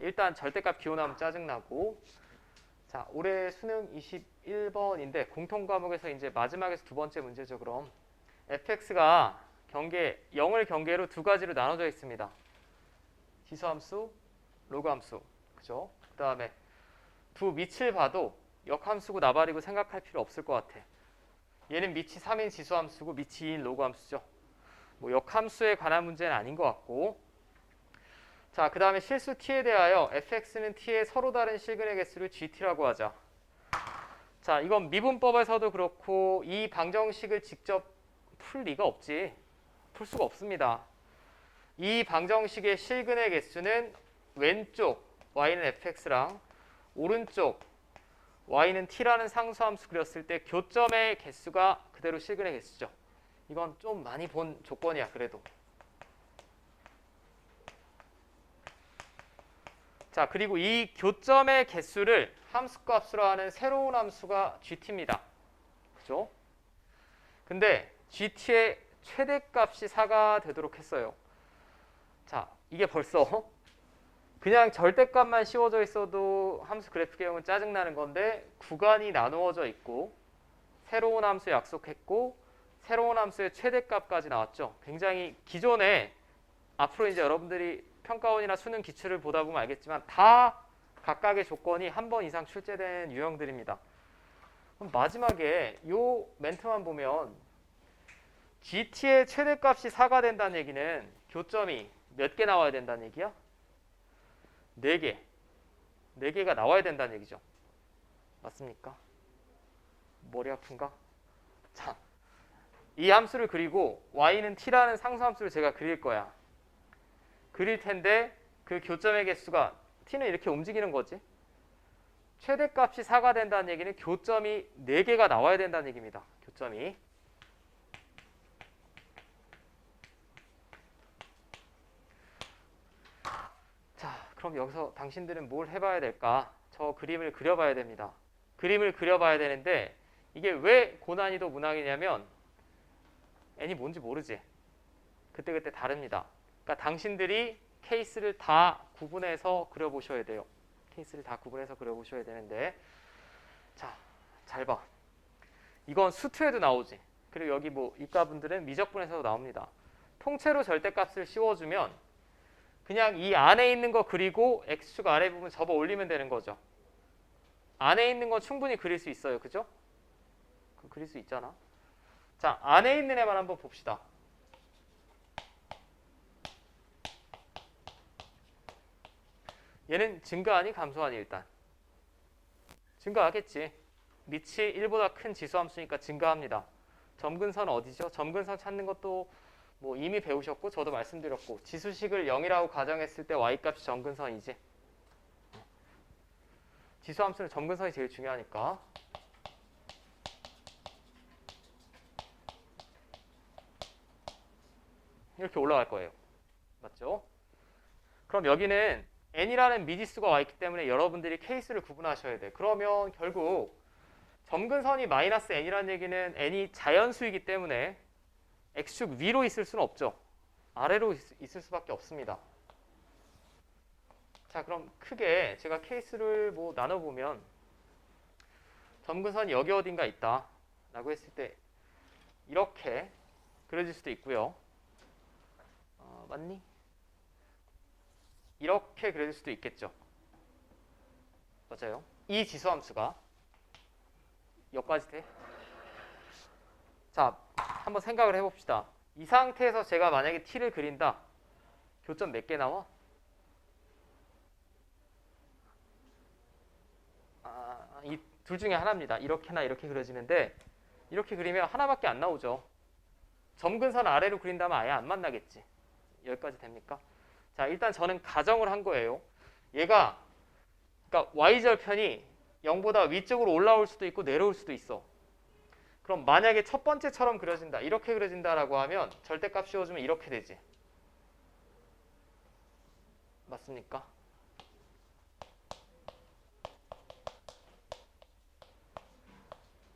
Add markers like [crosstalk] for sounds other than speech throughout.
일단 절대값 기호나면 짜증나고. 자 올해 수능 21번인데 공통 과목에서 이제 마지막에서 두 번째 문제죠 그럼. fx가 경계 0을 경계로 두 가지로 나눠져 있습니다. 지수함수 로그함수. 그죠? 그 다음에 두 밑을 봐도 역함수고 나발이고 생각할 필요 없을 것 같아. 얘는 밑이 3인 지수함수고 밑이 2인 로그함수죠. 뭐 역함수에 관한 문제는 아닌 것 같고 자, 그 다음에 실수 t에 대하여 fx는 t의 서로 다른 실근의 개수를 gt라고 하자. 자, 이건 미분법에서도 그렇고 이 방정식을 직접 풀 리가 없지. 풀 수가 없습니다. 이 방정식의 실근의 개수는 왼쪽 y는 fx랑 오른쪽 y는 t라는 상수함수 그렸을 때 교점의 개수가 그대로 실근의 개수죠. 이건 좀 많이 본 조건이야, 그래도. 자, 그리고 이 교점의 개수를 함수값으로 하는 새로운 함수가 gt입니다. 그죠? 근데 gt의 최대값이 4가 되도록 했어요. 자, 이게 벌써 [laughs] 그냥 절대값만 씌워져 있어도 함수 그래프 개형은 짜증나는 건데 구간이 나누어져 있고 새로운 함수 약속했고 새로운 함수의 최대값까지 나왔죠. 굉장히 기존에 앞으로 이제 여러분들이 평가원이나 수능 기출을 보다 보면 알겠지만 다 각각의 조건이 한 번 이상 출제된 유형들입니다. 그럼 마지막에 요 멘트만 보면 GT의 최대값이 4가 된다는 얘기는 교점이 몇 개 나와야 된다는 얘기야? 4개. 4개가 나와야 된다는 얘기죠. 맞습니까? 머리 아픈가? 자, 이 함수를 그리고 y는 t라는 상수함수를 제가 그릴 거야. 그릴 텐데 그 교점의 개수가 t는 이렇게 움직이는 거지. 최대값이 4가 된다는 얘기는 교점이 4개가 나와야 된다는 얘기입니다. 교점이. 자, 그럼 여기서 당신들은 뭘 해봐야 될까? 저 그림을 그려봐야 됩니다. 그림을 그려봐야 되는데 이게 왜 고난이도 문항이냐면 n이 뭔지 모르지. 그때그때 다릅니다. 그러니까 당신들이 케이스를 다 구분해서 그려보셔야 돼요. 케이스를 다 구분해서 그려보셔야 되는데 자, 잘 봐. 이건 수투에도 나오지. 그리고 여기 뭐 이과분들은 미적분에서도 나옵니다. 통째로 절대값을 씌워주면 그냥 이 안에 있는 거 그리고 x축 아래 부분 접어 올리면 되는 거죠. 안에 있는 건 충분히 그릴 수 있어요. 그죠? 그 그릴 수 있잖아. 자, 안에 있는 애만 한번 봅시다. 얘는 증가하니 감소하니 일단. 증가하겠지. 밑이 1보다 큰 지수함수니까 증가합니다. 점근선 어디죠? 점근선 찾는 것도 뭐 이미 배우셨고 저도 말씀드렸고 지수식을 0이라고 가정했을 때 y값이 점근선이지. 지수함수는 점근선이 제일 중요하니까. 이렇게 올라갈 거예요. 맞죠? 그럼 여기는 n이라는 미지수가 와 있기 때문에 여러분들이 케이스를 구분하셔야 돼. 그러면 결국 점근선이 마이너스 n이라는 얘기는 n이 자연수이기 때문에 x축 위로 있을 수는 없죠. 아래로 있- 있을 수밖에 없습니다. 자, 그럼 크게 제가 케이스를 뭐 나눠보면 점근선이 여기 어딘가 있다 라고 했을 때 이렇게 그려질 수도 있고요. 어, 맞니? 이렇게 그릴 수도 있겠죠. 맞아요. 이 지수함수가 여기까지 돼. 자, 한번 생각을 해봅시다. 이 상태에서 제가 만약에 t를 그린다. 교점 몇 개 나와? 아, 이 둘 중에 하나입니다. 이렇게나 이렇게 그려지는데 이렇게 그리면 하나밖에 안 나오죠. 점근선 아래로 그린다면 아예 안 만나겠지. 여기까지 됩니까? 자, 일단 저는 가정을 한 거예요. 얘가 그러니까 y절편이 0보다 위쪽으로 올라올 수도 있고 내려올 수도 있어. 그럼 만약에 첫 번째처럼 그려진다. 이렇게 그려진다라고 하면 절대값 씌워주면 이렇게 되지. 맞습니까?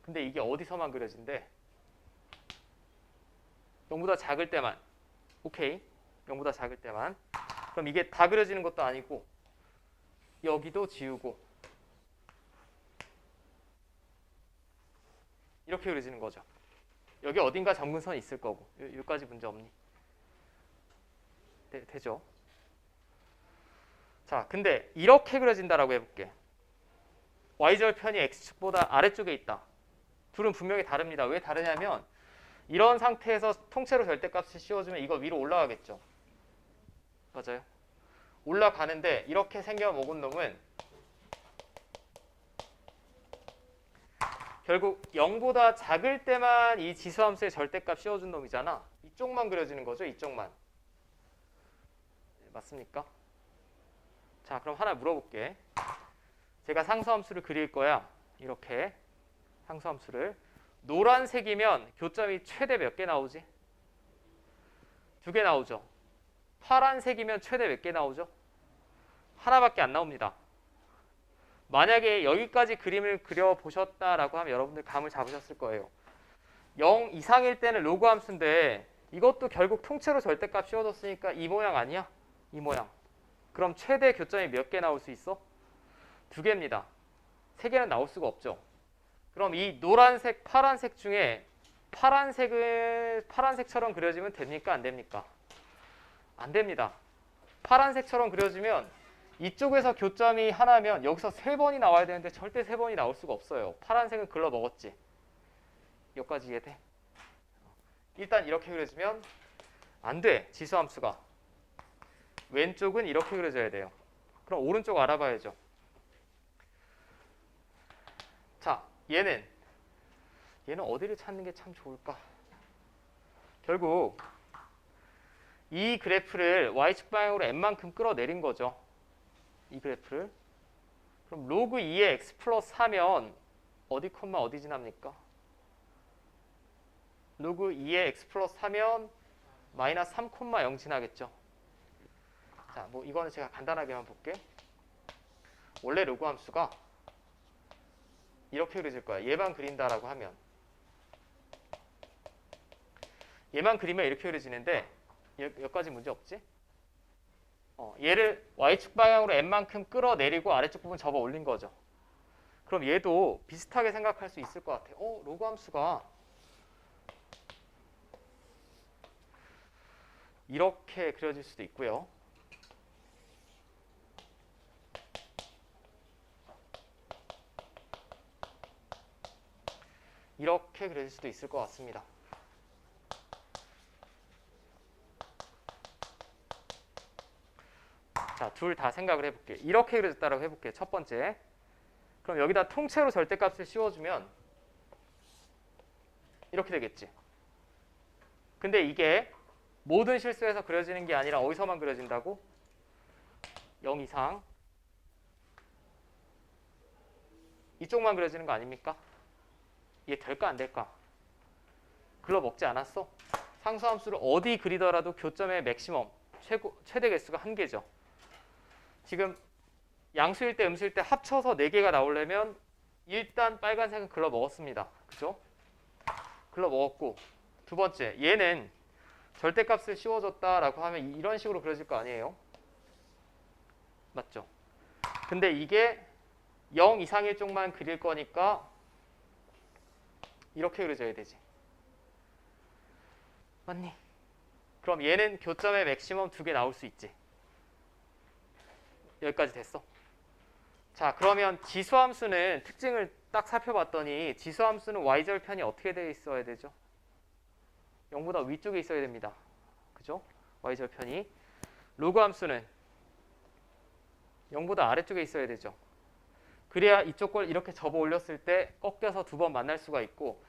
근데 이게 어디서만 그려진대? 0보다 작을 때만. 오케이. 0보다 작을 때만. 그럼 이게 다 그려지는 것도 아니고 여기도 지우고 이렇게 그려지는 거죠. 여기 어딘가 점근선이 있을 거고 요- 여기까지 문제 없니? 네, 되죠. 자, 근데 이렇게 그려진다라고 해볼게. y절 편이 x축보다 아래쪽에 있다. 둘은 분명히 다릅니다. 왜 다르냐면 이런 상태에서 통째로 절대값을 씌워주면 이거 위로 올라가겠죠. 맞아요. 올라가는데 이렇게 생겨 먹은 놈은 결국 0보다 작을 때만 이 지수함수의 절대값 씌워준 놈이잖아. 이쪽만 그려지는 거죠. 이쪽만. 네, 맞습니까? 자, 그럼 하나 물어볼게. 제가 상수함수를 그릴 거야. 이렇게 상수함수를 노란색이면 교점이 최대 몇 개 나오지? 두 개 나오죠. 파란색이면 최대 몇 개 나오죠? 하나밖에 안 나옵니다. 만약에 여기까지 그림을 그려 보셨다라고 하면 여러분들 감을 잡으셨을 거예요. 0 이상일 때는 로그 함수인데 이것도 결국 통째로 절대값 씌워줬으니까 이 모양 아니야? 이 모양. 그럼 최대 교점이 몇 개 나올 수 있어? 두 개입니다. 세 개는 나올 수가 없죠. 그럼 이 노란색, 파란색 중에 파란색을 파란색처럼 그려지면 됩니까? 안 됩니까? 안 됩니다. 파란색처럼 그려지면 이쪽에서 교점이 하나면 여기서 세 번이 나와야 되는데 절대 세 번이 나올 수가 없어요. 파란색은 글러 먹었지. 여기까지 이해돼? 일단 이렇게 그려지면 안 돼. 지수함수가. 왼쪽은 이렇게 그려져야 돼요. 그럼 오른쪽 알아봐야죠. 자, 얘는 얘는 어디를 찾는 게 참 좋을까? 결국 이 그래프를 y축 방향으로 n만큼 끌어내린 거죠. 이 그래프를. 그럼 로그 2의 x 플러스 4면 어디 콤마 어디 지납니까? 로그 2의 x 플러스 4면 마이너스 3 콤마 0 지나겠죠. 자, 뭐 이거는 제가 간단하게만 볼게. 원래 로그 함수가 이렇게 그려질 거야. 얘만 그린다라고 하면 얘만 그리면 이렇게 그려지는데 여- 여기까지 문제 없지? 어, 얘를 y축 방향으로 n만큼 끌어내리고 아래쪽 부분 접어 올린 거죠. 그럼 얘도 비슷하게 생각할 수 있을 것 같아. 어, 로그 함수가 이렇게 그려질 수도 있고요. 이렇게 그려질 수도 있을 것 같습니다. 둘 다 생각을 해볼게. 이렇게 그려졌다라고 해볼게. 첫 번째. 그럼 여기다 통째로 절대값을 씌워주면 이렇게 되겠지. 근데 이게 모든 실수에서 그려지는 게 아니라 어디서만 그려진다고? 0 이상. 이쪽만 그려지는 거 아닙니까? 이게 될까 안 될까? 글러 먹지 않았어? 상수함수를 어디 그리더라도 교점의 맥시멈 최고 최대 개수가 한 개죠. 지금 양수일 때 음수일 때 합쳐서 4개가 나오려면 일단 빨간색은 글러 먹었습니다. 그죠? 글러 먹었고 두 번째 얘는 절대값을 씌워줬다라고 하면 이런 식으로 그려질 거 아니에요? 맞죠? 근데 이게 0 이상일 쪽만 그릴 거니까 이렇게 그려져야 되지. 맞니? 그럼 얘는 교점의 맥시멈 두 개 나올 수 있지. 여기까지 됐어. 자, 그러면 지수함수는 특징을 딱 살펴봤더니 지수함수는 y절편이 어떻게 되어 있어야 되죠? 0보다 위쪽에 있어야 됩니다. 그죠? y절편이 로그 함수는 0보다 아래쪽에 있어야 되죠. 그래야 이쪽 걸 이렇게 접어 올렸을 때 꺾여서 두 번 만날 수가 있고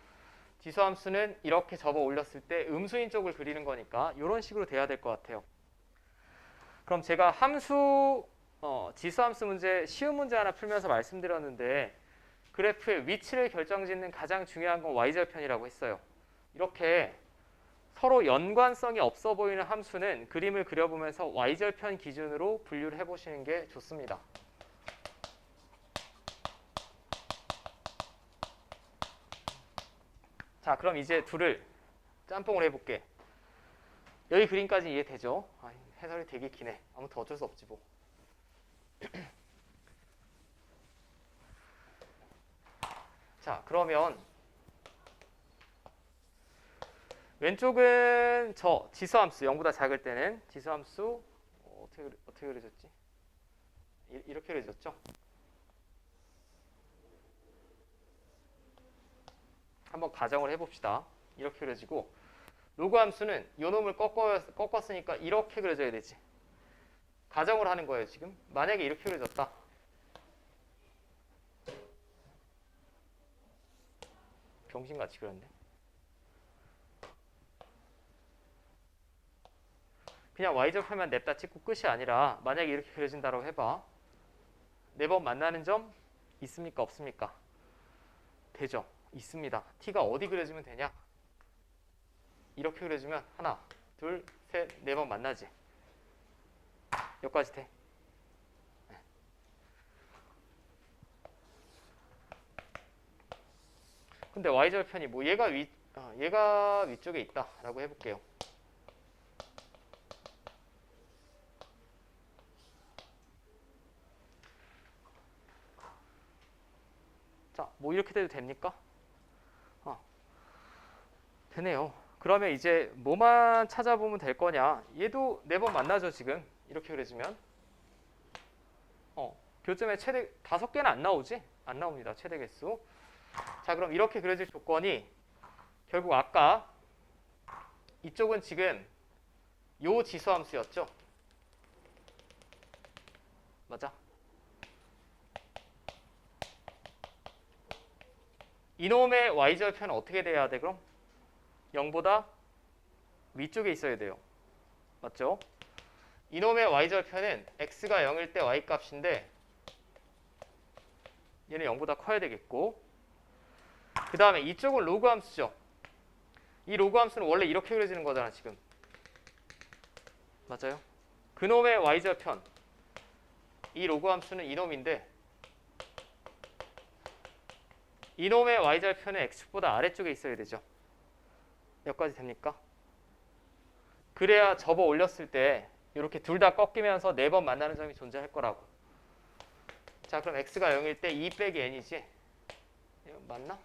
지수함수는 이렇게 접어 올렸을 때 음수인 쪽을 그리는 거니까 이런 식으로 돼야 될 것 같아요. 그럼 제가 함수 어, 지수함수 문제 쉬운 문제 하나 풀면서 말씀드렸는데 그래프의 위치를 결정짓는 가장 중요한 건 y절편이라고 했어요. 이렇게 서로 연관성이 없어 보이는 함수는 그림을 그려보면서 y절편 기준으로 분류를 해보시는 게 좋습니다. 자, 그럼 이제 둘을 짬뽕을 해볼게. 여기 그림까지 이해되죠? 아, 해설이 되게 기네. 아무튼 어쩔 수 없지 뭐. 자, 그러면 왼쪽은 저 지수함수 0보다 작을 때는 지수함수 어, 그리- 어떻게 그려졌지? 이- 이렇게 그려졌죠? 한번 가정을 해봅시다. 이렇게 그려지고 로그 함수는 요 놈을 꺾어, 꺾었으니까 이렇게 그려져야 되지. 가정을 하는 거예요 지금. 만약에 이렇게 그려졌다. 병신같이 그렸네. 그냥 y절편만 냅다 찍고 끝이 아니라 만약에 이렇게 그려진다고 해봐. 네번 만나는 점 있습니까 없습니까? 되죠. 있습니다. t가 어디 그려지면 되냐? 이렇게 그려지면 하나, 둘, 셋, 네 번 만나지. 여기까지 돼. 근데 y절편이 뭐 얘가 위 아, 얘가 위쪽에 있다라고 해볼게요. 자, 뭐 이렇게 돼도 됩니까? 어. 되네요. 그러면 이제 뭐만 찾아보면 될 거냐? 얘도 네 번 만나죠 지금 이렇게 그려지면. 어, 교점의 최대 다섯 개는 안 나오지? 안 나옵니다 최대 개수. 자, 그럼 이렇게 그려질 조건이 결국 아까 이쪽은 지금 요 지수함수였죠? 맞아? 이놈의 y절편은 어떻게 돼야 돼 그럼? 0보다 위쪽에 있어야 돼요. 맞죠? 이놈의 y절편은 x가 0일 때 y 값인데 얘는 0보다 커야 되겠고 그 다음에 이쪽은 로그 함수죠. 이 로그 함수는 원래 이렇게 그려지는 거잖아 지금. 맞아요? 그놈의 y절편 이 로그 함수는 이놈인데 이놈의 y절편은 x보다 아래쪽에 있어야 되죠. 여기까지 됩니까? 그래야 접어 올렸을 때 이렇게 둘 다 꺾이면서 네 번 만나는 점이 존재할 거라고. 자, 그럼 x가 0일 때 2 빼기 n이지? 맞나?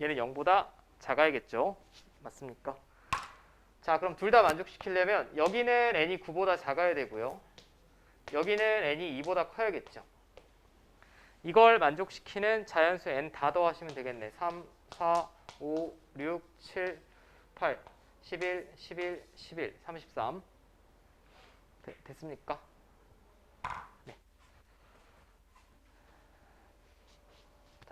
얘는 0보다 작아야겠죠? 맞습니까? 자, 그럼 둘 다 만족시키려면 여기는 n이 9보다 작아야 되고요. 여기는 n이 2보다 커야겠죠. 이걸 만족시키는 자연수 n 다 더하시면 되겠네. 3, 4, 5, 6, 7, 8, 11, 11, 11, 33. 되- 됐습니까?